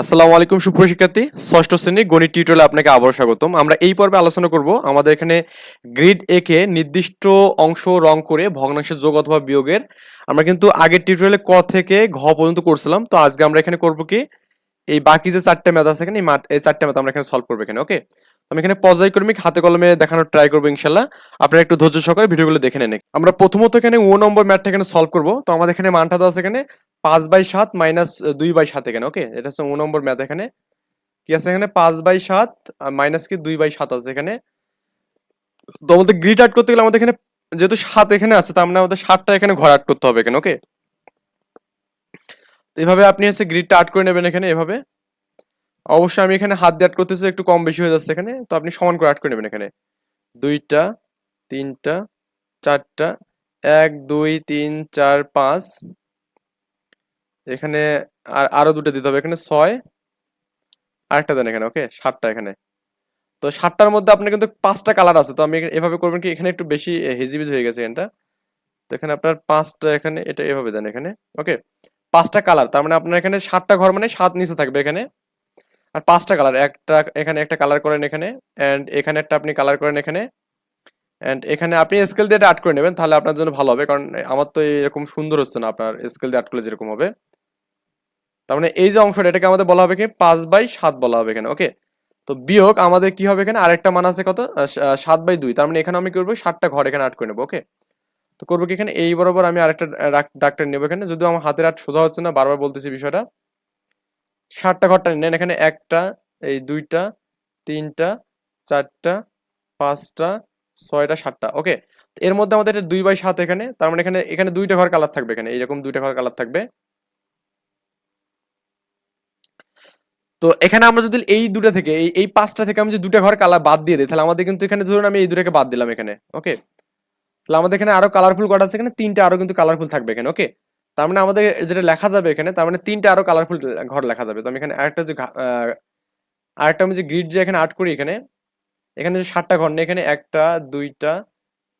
আসসালামু আলাইকুম সুপ্রশিক্ষার্থী ষষ্ঠ শ্রেণির গণিত টিউটোরিয়ালে আপনাকে আবার স্বাগতম। আমরা এই পর্বে আলোচনা করব আমাদের এখানে গ্রিড এ কে নির্দিষ্ট অংশ রং করে ভগ্নাংশের যোগ অথবা বিয়োগের। আমরা কিন্তু আগের টিউটোরিয়ালে ক থেকে ঘ পর্যন্ত করছিলাম। তো আজকে আমরা এখানে করব কি? এই বাকি যে চারটে ম্যাথ আছে এখানে, এই চারটে ম্যাথ আমরা এখানে সলভ করব এখানে ওকে আমি এখানে পর্যায়ক্রমিক হাতে কলমে দেখানোর ট্রাই করব ইনশাল্লাহ। আপনারা একটু ধৈর্য সহকারে ভিডিওগুলো দেখে নেন। আমরা প্রথমত এখানে ও নম্বর ম্যাথটা এখানে সলভ করব। তো আমাদের এখানে মানটা দেওয়া আছে এখানে পাঁচ বাই সাত মাইনাস দুই বাই সাত এখানে ওকে এটা হচ্ছে ও নম্বর ম্যাথ এখানে। কি আছে এখানে? পাঁচ বাই সাত মাইনাস কি? দুই বাই সাত আছে এখানে। তো আমাদের গ্রিড আর্ট করতে গেলে আমাদের এখানে যেহেতু সাত এখানে আছে, তার মানে আমাদের সাতটা এখানে ঘর আর্ট করতে হবে এখানে ওকে এভাবে আপনি হচ্ছে গ্রিডটা আর্ট করে নেবেন এখানে, এভাবে। অবশ্যই আমি এখানে হাত দিয়ে আর্ট করতেছি, একটু কম বেশি হয়ে যাচ্ছে এখানে। তো আপনি সমান করে আর্ট করে নেবেন এখানে। দুইটা, তিনটা, চারটা, এক, দুই, তিন, চার, পাঁচ। এখানে আর আরও দুটো দিতে হবে। এখানে ছয়, আরেকটা দেন এখানে, ওকে? সাতটা এখানে। তো সাতটার মধ্যে আপনার কিন্তু পাঁচটা কালার আছে। তো আমি এভাবে করবেন কি, এখানে একটু বেশি হেজিবিজ হয়ে গেছে এখানটা। তো এখানে আপনার পাঁচটা এখানে, এটা এভাবে দেন এখানে, ওকে? পাঁচটা কালার তার মানে আপনার এখানে সাতটা ঘর মানে সাত নিচে থাকবে এখানে। আর পাঁচটা কালার একটা এখানে একটা কালার করেন এখানে অ্যান্ড এখানে একটা আপনি কালার করেন এখানে অ্যান্ড এখানে আপনি স্কেল দিয়ে আর্ট করে নেবেন, তাহলে আপনার জন্য ভালো হবে, কারণ আমার তো এরকম সুন্দর হচ্ছে না আপনার স্কেল দিয়ে আর্ট করলে যেরকম হবে। তার মানে এই যে অংশটা, এটাকে আমাদের বলা হবে কি? পাঁচ বাই সাত বলা হবে এখানে ওকে তো বিয়োগ আমাদের কি হবে এখানে? আরেকটা মান আছে কত? সাত বাই দুই, তার মানে এখানে আমি করব? সাতটা ঘর এখানে আর্ট করে নেব ওকে তো করব কি এখানে? এই বরাবর আমি আরেকটা ডাক্তার নেব এখানে, যদিও আমার হাতের আর্ট সোজা হচ্ছে না, বারবার বলতেছি বিষয়টা। ষাটটা ঘরটা নেন। এখানে একটা, এই দুইটা, তিনটা, চারটা, পাঁচটা, ছয়টা, সাতটা। ওকে? এর মধ্যে আমাদের এটা দুই বাই সাত এখানে, তার মানে এখানে এখানে দুইটা ঘর কালার থাকবে এখানে, এইরকম দুইটা ঘর কালার থাকবে। তো এখানে আমরা যদি এই দুটো থেকে, এই এই পাঁচটা থেকে আমি যদি দুটো ঘর কালার বাদ দিয়ে দিই, তাহলে আমাদের কিন্তু এখানে ধরুন আমি এই দুটোকে বাদ দিলাম এখানে, ওকে? তাহলে আমাদের এখানে আরও কালারফুল কটা আছে এখানে, তিনটা আরও কিন্তু কালারফুল থাকবে এখানে, ওকে? তার মানে আমাদের যেটা লেখা যাবে এখানে, তার মানে তিনটা আরও কালারফুল ঘর লেখা যাবে। তো আমি এখানে আরেকটা যে আরেকটা আমি যে গ্রিড যে এখানে আর্ট করি এখানে এখানে যে সাতটা ঘর নেই, এখানে একটা, দুইটা,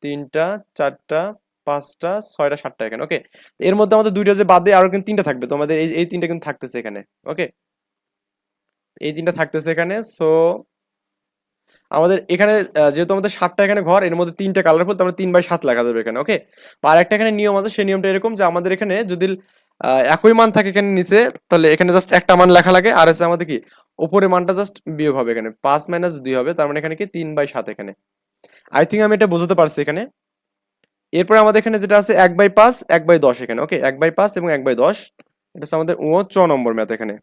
তিনটা, চারটা, পাঁচটা, ছয়টা, সাতটা এখানে ওকে এর মধ্যে আমাদের দুইটা যে বাদে আরও কিন্তু তিনটা থাকবে। তো আমাদের এই তিনটা কিন্তু থাকতেছে এখানে ওকে এই তিনটা থাকতেছে এখানে সো আমাদের এখানে যেহেতু আমাদের সাতটা এখানে ঘর, এর মধ্যে তিনটা কালারফুল তারপরে তিন বাই সাত লেখা যাবে এখানে ওকে আর একটা এখানে নিয়ম আছে, সেই নিয়মটা এরকম যে আমাদের এখানে যদি একই মান থাকে এখানে নিচে, তাহলে এখানে জাস্ট একটা মান লেখা লাগে, আর হচ্ছে আমাদের কি? উপরে মানটা জাস্ট বিয়োগ হবে এখানে, পাঁচ মাইনাস দুই হবে, তার মানে এখানে কি? তিন বাই সাত এখানে। আই থিঙ্ক আমি এটা বোঝাতে পারছি এখানে। এরপরে আমাদের এখানে যেটা আছে, এক বাই পাঁচ, এক বাই দশ এখানে ওকে এক বাই পাঁচ এবং এক বাই দশ, এটা হচ্ছে আমাদের ও চ নম্বর ম্যাথ এখানে।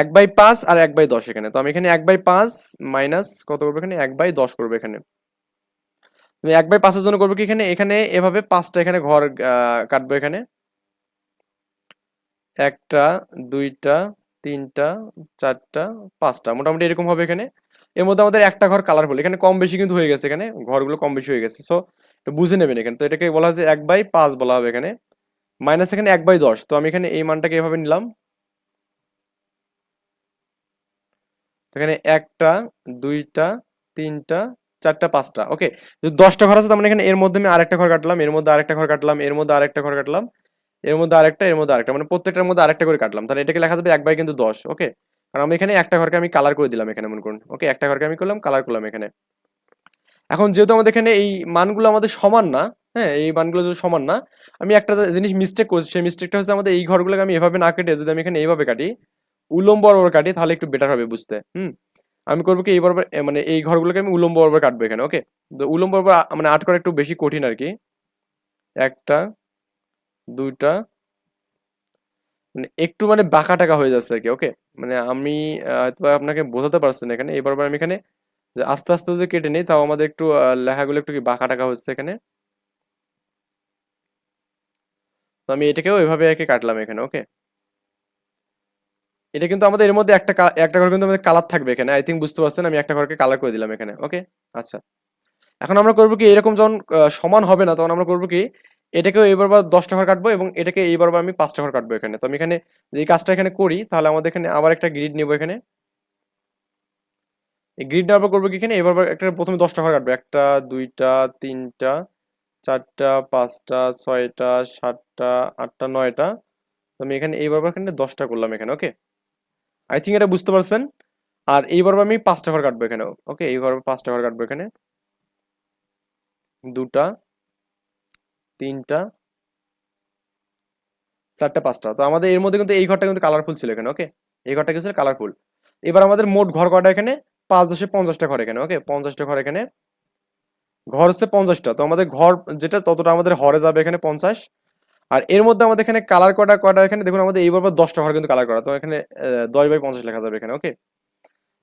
এক বাই পাঁচ আর এক বাই দশ এখানে। তো আমি এখানে এক বাই পাঁচ মাইনাস কত করব এখানে? এক বাই দশ করব এখানে। তুমি এক বাই পাঁচের জন্য করব কি এখানে? এখানে এভাবে পাঁচটা এখানে ঘর কাটবো এখানে। একটা, দুইটা, তিনটা, চারটা, পাঁচটা। মোটামুটি এরকম হবে এখানে। এর মধ্যে আমাদের একটা ঘর কালার কালারফুল এখানে কম বেশি কিন্তু হয়ে গেছে এখানে। ঘরগুলো কম বেশি হয়ে গেছে। সো বুঝে নেবেন এখানে। তো এটাকে বলা হচ্ছে এক বাই পাঁচ বলা হবে এখানে। মাইনাস এখানে এক বাই দশ। তো আমি এখানে এই মানটাকে এভাবে নিলাম। এখানে একটা, দুইটা, তিনটা, চারটা, পাঁচটা। ওকে যদি দশটা ঘর আছে, তার মানে এখানে এর মধ্যে আমি আরেকটা ঘর কাটলাম, এর মধ্যে আরেকটা ঘর কাটলাম, এর মধ্যে আরেকটা ঘর কাটলাম, এর মধ্যে আরেকটা, এর মধ্যে আরেকটা। মানে প্রত্যেকটার মধ্যে আরেকটা করে কাটলাম। তাহলে এটাকে লেখা যাবে এক বাই কিন্তু দশ। ওকে কারণ আমি এখানে একটা ঘরকে আমি কালার করে দিলাম এখানে, মনে করুন। ওকে একটা ঘরকে আমি করলাম কালার করলাম এখানে। এখন যেহেতু আমাদের এখানে এই মানগুলো আমাদের সমান না হ্যাঁ? এই মানগুলো যদি সমান না, আমি একটা জিনিস মিস্টেক করছি, সেই মিস্টেকটা হচ্ছে আমাদের এই ঘরগুলোকে আমি এভাবে না কেটে যদি আমি এখানে এইভাবে কাটি উলম্ব বরাবর কাটি, তাহলে একটু বেটার হবে বুঝতে। হুম? আমি করব কি, এই বরাবর মানে এই ঘরগুলোকে আমি উলম্ব বরাবর কাটবো এখানে ওকে তো উলম্ব বরাবর মানে আর্ট করা একটু বেশি কঠিন আর কি। একটা, দুইটা মানে একটু মানে বাঁকা টাকা হয়ে যাচ্ছে আর কি ওকে মানে আমি আপনাকে বোঝাতে পারছি না এখানে, এই বরাবর আমি এখানে আস্তে আস্তে যদি কেটে নিই, তাও আমাদের একটু লেখাগুলো একটু কি বাঁকা টাকা হচ্ছে এখানে? তো আমি এটাকেও এভাবে আর কি কাটলাম এখানে ওকে এটা কিন্তু আমাদের এর মধ্যে একটা একটা ঘর কিন্তু আমাদের কালার থাকবে এখানে। আই থিঙ্ক বুঝতে পারছেন? আমি একটা ঘরকে কালার করে দিলাম এখানে ওকে আচ্ছা। এখন আমরা করব কি, এরকম যখন সমান হবে না, তখন আমরা করব কি, এটাকেও এইবার বার দশটা ঘর কাটবো এবং এটাকে এইবার বার আমি পাঁচটা ঘর কাটবো এখানে। তো আমি এখানে যে কাজটা এখানে করি, তাহলে আমাদের এখানে আবার একটা গ্রিড নেব এখানে। এই গ্রিড নেওয়ার পর করব কি এখানে? এবার বার একটা, প্রথমে দশটা ঘর কাটবো। একটা, দুইটা, তিনটা, চারটা, পাঁচটা, ছয়টা, সাতটা, আটটা, নয়টা। তো আমি এখানে এই বরাবর এখানে দশটা করলাম এখানে ওকে আই থিঙ্ক এটা বুঝতে পারছেন। আর এই বরাবর আমি পাঁচটা ঘর কাটবো এখানে ওকে এই বরাবর পাঁচটা ঘর কাটবো এখানে। দুটা, তিনটা, চারটা, পাঁচটা। তো আমাদের এর মধ্যে কিন্তু এই ঘরটা কিন্তু কালারফুল ছিল এখানে ওকে এই ঘরটা কিন্তু কালারফুল এবার আমাদের মোট ঘর কটা এখানে? পাঁচ দশে পঞ্চাশটা ঘর এখানে ওকে পঞ্চাশটা ঘর এখানে। ঘর হচ্ছে পঞ্চাশটা। তো আমাদের ঘর যেটা, ততটা আমাদের হরে যাবে এখানে পঞ্চাশ। আর এর মধ্যে আমাদের এখানে কালার কটা কটা এখানে? দেখুন, আমাদের এইবার দশটা ঘর কিন্তু কালার করা। তো এখানে দশ বাই পঞ্চাশ লেখা যাবে এখানে ওকে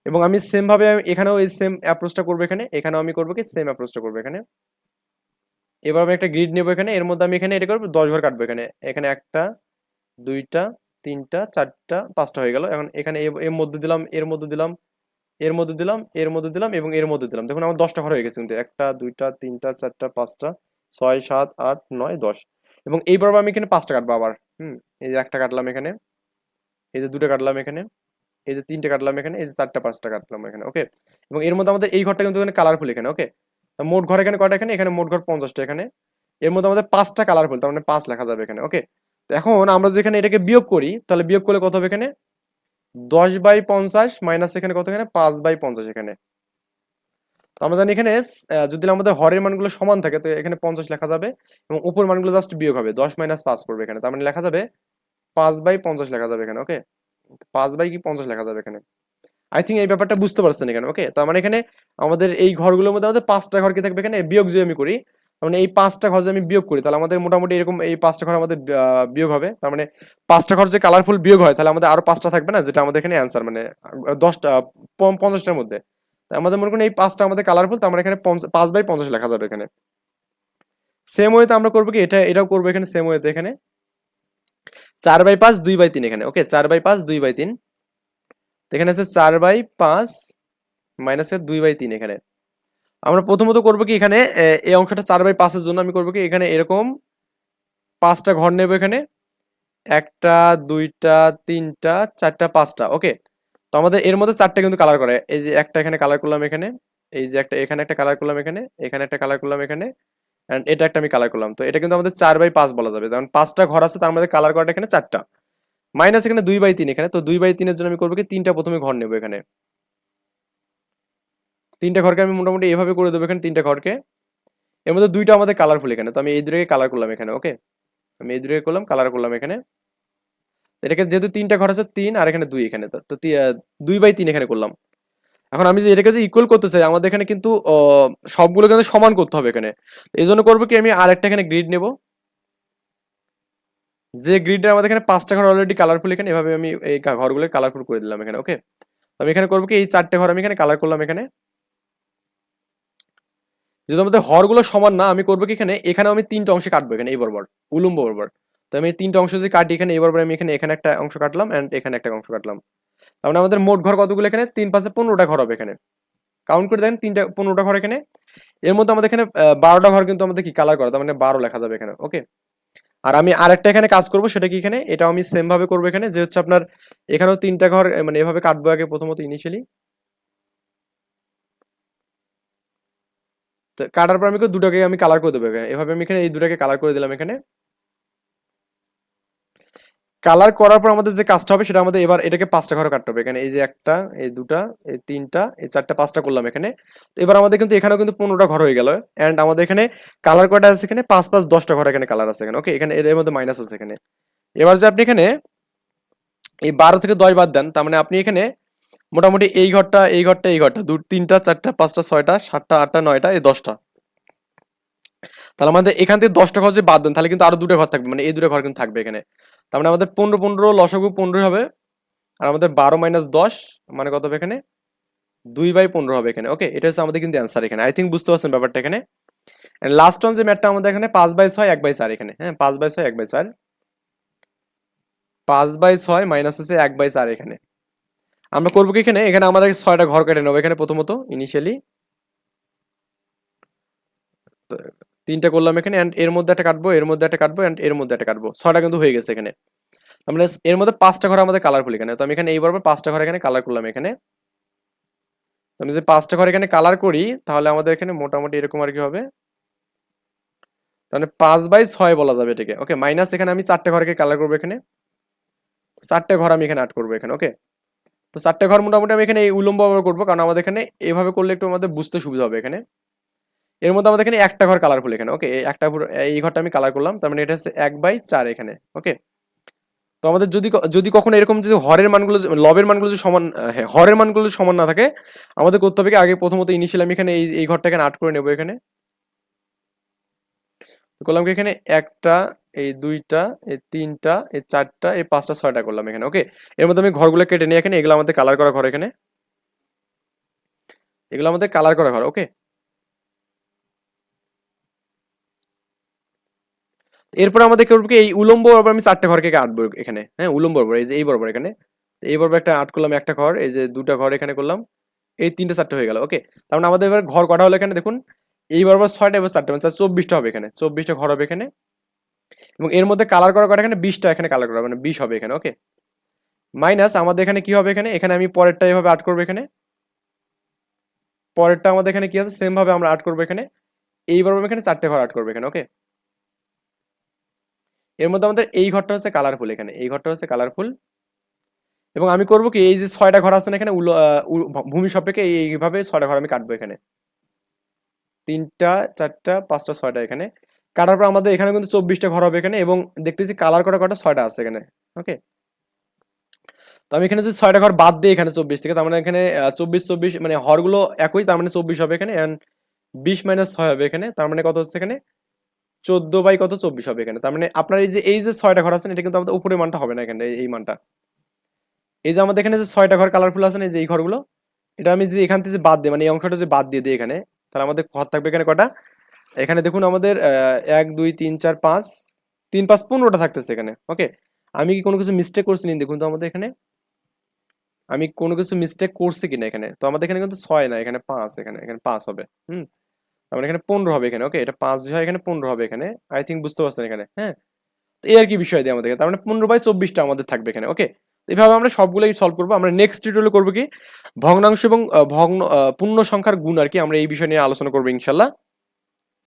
এবং আমি সেম ভাবে আমি এখানেও এই সেম অ্যাপ্রোচটা করব এখানে, এখানেও আমি করব কি? সেম অ্যাপ্রোচটা করব এখানে। এবার আমি একটা গ্রিড নেব এখানে, এর মধ্যে আমি এখানে এটা করব, দশ ঘর কাটবো এখানে। এখানে একটা, দুইটা, তিনটা, চারটা, পাঁচটা হয়ে গেল। এখন এখানে এর মধ্যে দিলাম, এর মধ্যে দিলাম, এর মধ্যে দিলাম, এর মধ্যে দিলাম এবং এর মধ্যে দিলাম। দেখুন, আমার দশটা ঘর হয়ে গেছে কিন্তু। একটা, দুইটা, তিনটা, চারটা, পাঁচটা, ছয়, সাত, আট, নয়, দশ। এবং এইবার আমি এখানে পাঁচটা কাটবো আবার। হুম, এই যে একটা কাটলাম এখানে, এই যে দুটো কাটলাম এখানে, এই যে তিনটে কাটলাম এখানে, এই যে চারটা পাঁচটা কাটলাম এখানে ওকে এবং এর মধ্যে আমাদের এই ঘরটা কিন্তু এখানে কালারফুল এখানে ওকে মোট ঘর এখানে কয়টা এখানে? এখানে মোট ঘর পঞ্চাশটা এখানে। এর মধ্যে আমাদের পাঁচটা কালারফুল তার মানে পাঁচ লেখা যাবে এখানে ওকে এখন আমরা যদি এখানে এটাকে বিয়োগ করি, তাহলে বিয়োগ করলে কত হবে এখানে? দশ বাই পঞ্চাশ মাইনাস এখানে কত এখানে? পাঁচ বাই পঞ্চাশ এখানে। আমরা জানি এখানে যদি আমাদের হরের মানগুলো সমান থাকে, তো এখানে পঞ্চাশ লেখা যাবে এবং উপর মানগুলো জাস্ট বিয়োগ হবে, দশ মাইনাস পাঁচ করবে এখানে। তার মানে লেখা যাবে পাঁচ বাই পঞ্চাশ লেখা যাবে এখানে ওকে পাঁচ বাই কি পঞ্চাশ লেখা যাবে এখানে। আই থিঙ্ক এই ব্যাপারটা বুঝতে পারছেন এখানে ওকে তার মানে এখানে আমাদের এই ঘরগুলোর মধ্যে আমাদের পাঁচটা ঘর কি থাকবে এখানে? বিয়োগ যদি আমি করি মানে এই পাঁচটা ঘর যদি আমি বিয়োগ করি, তাহলে আমাদের মোটামুটি এরকম এই পাঁচটা ঘর আমাদের বিয়োগ হবে। তার মানে পাঁচটা ঘর যে কালারফুল বিয়োগ হয়, তাহলে আমাদের আরও পাঁচটা থাকবে না? যেটা আমাদের এখানে অ্যান্সার মানে দশটা, পঞ্চাশটার মধ্যে। আমাদের মনে করুন এই পাঁচটা আমাদের কালারফুল তো আমরা এখানে পাঁচ বাই পঞ্চাশ লেখা যাবে এখানে। সেম ওয়েতে আমরা করব কি? এটা, এটাও করব এখানে সেম ওয়েতে এখানে। চার বাই পাঁচ, দুই বাই তিন এখানে। ওকে চার বাই পাঁচ, দুই বাই তিন। এখানে আছে চার বাই পাঁচ মাইনাসের দুই বাই তিন এখানে। আমরা প্রথমত করব কি এখানে এই অংশটা চার বাই পাঁচের জন্য আমি করব কি? এখানে এরকম পাঁচটা ঘর নেব এখানে। একটা, দুইটা, তিনটা, চারটা, পাঁচটা। ওকে তো আমাদের এর মধ্যে চারটে কিন্তু কালার করে। এই যে একটা এখানে কালার করলাম এখানে, এই যে একটা এখানে একটা কালার করলাম এখানে এখানে একটা কালার করলাম এখানে অ্যান্ড এটা একটা আমি কালার করলাম। তো এটা কিন্তু আমাদের চার বাই পাঁচ বলা যাবে। কারণ পাঁচটা ঘর আছে, তার মধ্যে কালার করাটা এখানে চারটা। মাইনাস এখানে দুই বাই তিন এখানে, তো দুই বাই তিনের জন্য আমি করব কি, তিনটা প্রথমে ঘর নেব এখানে। তিনটা ঘরকে আমি মোটামুটি এভাবে করে দেবো এখানে তিনটা ঘরকে। এর মধ্যে দুইটা আমাদের কালারফুল এখানে, তো আমি এই দুটোকে কালার করলাম এখানে ওকে আমি এই দুটোকে করলাম কালার করলাম এখানে। এটাকে যেহেতু তিনটা ঘর আছে, তিন আর এখানে দুই এখানে। তো দুই বাই তিন এখানে করলাম। এখন আমি যে এটাকে যে ইকুয়াল করতে চাই, আমাদের এখানে কিন্তু সবগুলো কিন্তু সমান করতে হবে এখানে। এই জন্য করব কি, আমি আরেকটা এখানে গ্রিড নেব। যে গ্রিডের আমাদের এখানে পাঁচটা ঘর অলরেডি কালারফুল এখানে, এভাবে আমি এই ঘরগুলো কালারফুল করে দিলাম এখানে ওকে আমি এখানে করব কি, এই চারটে ঘর আমি এখানে কালার করলাম এখানে। যদি আমাদের হরগুলো সমান না, আমি করব কি এখানে এখানে আমি তিনটা অংশে কাটবো এখানে, এই বরাবর, উলম্ব বরাবর। তো আমি তিনটা অংশ যদি কাটি এখানে এই বরাবর আমি এখানে এখানে একটা অংশ কাটলাম অ্যান্ড এখানে একটা অংশ কাটলাম। তার মানে আমাদের মোট ঘর কতগুলো এখানে? তিন পাশে পনেরোটা ঘর হবে এখানে। কাউন্ট করে দেখেন, তিনটা, পনেরোটা ঘর এখানে। এর মধ্যে আমাদের এখানে বারোটা ঘর কিন্তু আমাদের কি? কালার করা, তার মানে বারো লেখা যাবে এখানে ওকে আর আমি আরেকটা এখানে কাজ করব, সেটা কি এখানে? এটাও আমি সেম ভাবে করব এখানে, যে হচ্ছে আপনার এখানেও তিনটা ঘর মানে এভাবে কাটবো আগে প্রথমত ইনিশিয়ালি কাটার পর আমি দুটাকে আমি কালার করে দেবো এখানে। এভাবে আমি এখানে এই দুটাকে কালার করে দিলাম এখানে। কালার করার পর আমাদের যে কাজটা হবে, সেটা আমাদের এবার এটাকে পাঁচটা ঘরে কাটতে হবে। এখানে এই যে একটা, এই দুটা, এই তিনটা, এই চারটা, পাঁচটা করলাম এখানে। তো এবার আমাদের কিন্তু এখানেও কিন্তু পনেরোটা ঘর হয়ে গেল। এন্ড আমাদের এখানে কালার কয়টা আছে এখানে? পাঁচ পাঁচ, দশটা ঘর এখানে কালার আছে এখানে। ওকে এখানে এর মধ্যে মাইনাস আছে এখানে। এবার যে আপনি এখানে এই বারো থেকে দশ বাদ দেন, তার মানে আপনি এখানে মোটামুটি এই ঘরটা এই ঘরটা এই ঘরটা, দু, তিনটা, চারটা, পাঁচটা, ছয়টা, সাতটা, আটটা, নয়টা, এই দশটা। তাহলে আমাদের এখান থেকে দশটা ঘর যে বাদ দেন, তাহলে কিন্তু আরও দুটো ঘর থাকবে। মানে এই দুটো ঘর কিন্তু থাকবে এখানে। তার মানে আমাদের পনেরো পনেরো, লসগু পনেরো হবে। আর আমাদের বারো মাইনাস দশ মানে কত হবে এখানে? দুই বাই পনেরো হবে এখানে। ওকে এটা হচ্ছে আমাদের কিন্তু অ্যান্সার এখানে। আই থিঙ্ক বুঝতে পারছেন ব্যাপারটা এখানে। অ্যান্ড লাস্ট অন যে ম্যাটটা আমাদের এখানে, পাঁচ বাই ছয়, এক বাই চার এখানে। হ্যাঁ পাঁচ বাই ছয়, এক বাই চার। পাঁচ বাই ছয় মাইনাস আছে এক বাই চার এখানে। আমরা করব কি এখানে? এখানে আমাদের ছয়টা ঘর কেটে নেব এখানে প্রথমত ইনিশিয়ালি তিনটা করলাম এখানে অ্যান্ড এর মধ্যে একটা কাটবো, এর মধ্যে একটা কাটবো অ্যান্ড এর মধ্যে একটা কাটবো। ছয়টা কিন্তু হয়ে গেছে এখানে। আমরা এর মধ্যে পাঁচটা ঘর আমাদের কালারফুল এখানে। তো আমি এখানে এই বরাবর পাঁচটা ঘর এখানে কালার করলাম এখানে। আমি যদি পাঁচটা ঘর এখানে কালার করি, তাহলে আমাদের এখানে মোটামুটি এরকম আর কি হবে? তাহলে পাঁচ বাই ছয় বলা যাবে এটাকে। ওকে মাইনাস এখানে আমি চারটে ঘরকে কালার করব এখানে। চারটে ঘর আমি এখানে অ্যাড করব এখানে ওকে তো চারটে ঘর মোটামুটি আমি এখানে এই উলম্ব ব্যবহার করব, কারণ আমাদের এখানে এভাবে করলে একটু আমাদের বুঝতে সুবিধা হবে এখানে। এর মধ্যে আমাদের এখানে একটা ঘর কালারফুল এখানে ওকে একটা এই ঘরটা আমি কালার করলাম, তার মানে এটা হচ্ছে এক বাই চার এখানে ওকে তো আমাদের যদি যদি কখনো এরকম যদি হরের মানগুলো লবের মানগুলো যদি সমান হ্যাঁ হরের মানগুলো যদি সমান না থাকে, আমাদের করতে হবে কি, আগে প্রথমত ইনিশিয়াল আমি এখানে এই এই ঘরটা এখানে আট করে নেব এখানে। করলাম কি এখানে একটা, এই দুইটা, এই তিনটা, এই চারটা, এই পাঁচটা, ছয়টা করলাম এখানে ওকে এর মধ্যে আমি ঘরগুলো কেটে নিই এখানে, এগুলো আমাদের কালার করা ঘর এখানে। এগুলো আমাদের কালার করা ঘর ওকে এরপর আমাদের করব এই উলম্ব বরাবর আমি চারটে ঘরকে আটবো এখানে। হ্যাঁ উলম্ব বরাবর, এই যে এই বরাবর এখানে। এই বরাবর একটা আট করলাম, একটা ঘর, এই যে দুটা ঘর এখানে করলাম। এই তিনটে চারটে হয়ে গেল, ওকে? তার মানে আমাদের এবার ঘর কটা হলো এখানে, দেখুন। এই বরাবর ছয়টা, এবার চারটে মানে চব্বিশটা হবে এখানে, চব্বিশটা ঘর হবে এখানে। এবং এর মধ্যে কালার করা কটা এখানে? বিশটা এখানে কালার করা মানে বিশ হবে এখানে, ওকে? মাইনাস আমাদের এখানে কি হবে এখানে? এখানে আমি পরেরটা এভাবে আট করব এখানে। পরেরটা আমাদের এখানে কি আছে? সেম ভাবে আমরা আট করব এখানে। এইবার আমি এখানে চারটে ঘর আট করব এখানে, ওকে? এর মধ্যে আমাদের এই ঘরটা হচ্ছে কালারফুল এখানে। এই ঘরটা হচ্ছে কালারফুল এবং আমি করব কি, এই যে ছয়টা ঘর আছে না এখানে ভূমি সাপেক্ষে এই- এইভাবে ছয়টা ঘর আমি কাটবো এখানে। তিনটা, চারটা, পাঁচটা, ছয়টা এখানে। কাটার পর আমাদের এখানে কিন্তু চব্বিশটা ঘর হবে এখানে এবং দেখতেছি কালার করা কটা ছয়টা আছে এখানে ওকে তো আমি এখানে যদি ছয়টা ঘর বাদ দিই এখানে চব্বিশ থেকে, তার মানে এখানে চব্বিশ চব্বিশ মানে হরগুলো একই, তার মানে চব্বিশ হবে এখানে অ্যান্ড বিশ মাইনাস ছয় হবে এখানে, তার মানে কত হচ্ছে এখানে? চোদ্দ বাই কত? চব্বিশ হবে এখানে। তার মানে আপনার এই যে এই যে ছয়টা ঘর আছেন, এটা কিন্তু আমাদের উপরের মানটা হবে না এখানে, এই- মানটা। এই যে আমাদের এখানে যে ছয়টা ঘর কালারফুল আছে এই যে এই ঘরগুলো, এটা আমি যদি এখান থেকে বাদ দিই মানে এই অংশটা যে বাদ দিয়ে দিই এখানে, তাহলে আমাদের ঘর থাকবে এখানে কটা? এখানে দেখুন আমাদের এক, দুই, তিন, চার, পাঁচ, তিন, পাঁচ, পনেরোটা থাকতেছে এখানে ওকে আমি কি কোনো কিছু মিস্টেক করছি নি? দেখুন তো আমাদের এখানে, আমি কোনো কিছু মিস্টেক করছি কিনা এখানে? তো আমাদের এখানে কিন্তু ছয় না এখানে পাঁচ, এখানে এখানে পাঁচ হবে, হুম? মানে এখানে পনেরো হবে এখানে ওকে এটা পাঁচ হয় এখানে পনেরো হবে এখানে। আই থিঙ্ক বুঝতে পারছেন এখানে হ্যাঁ? এই আর কি বিষয় দিয়ে আমাদের তার মানে পনেরো বাই চব্বিশটা আমাদের থাকবে এখানে ওকে এভাবে আমরা সবগুলোই সলভ করব। আমরা নেক্সট টিউটোরিয়াল করব কি? ভগ্নাংশ এবং ভগ্ন পূর্ণ সংখ্যার গুণ আর কি আমরা এই বিষয় নিয়ে আলোচনা করব ইনশাল্লাহ।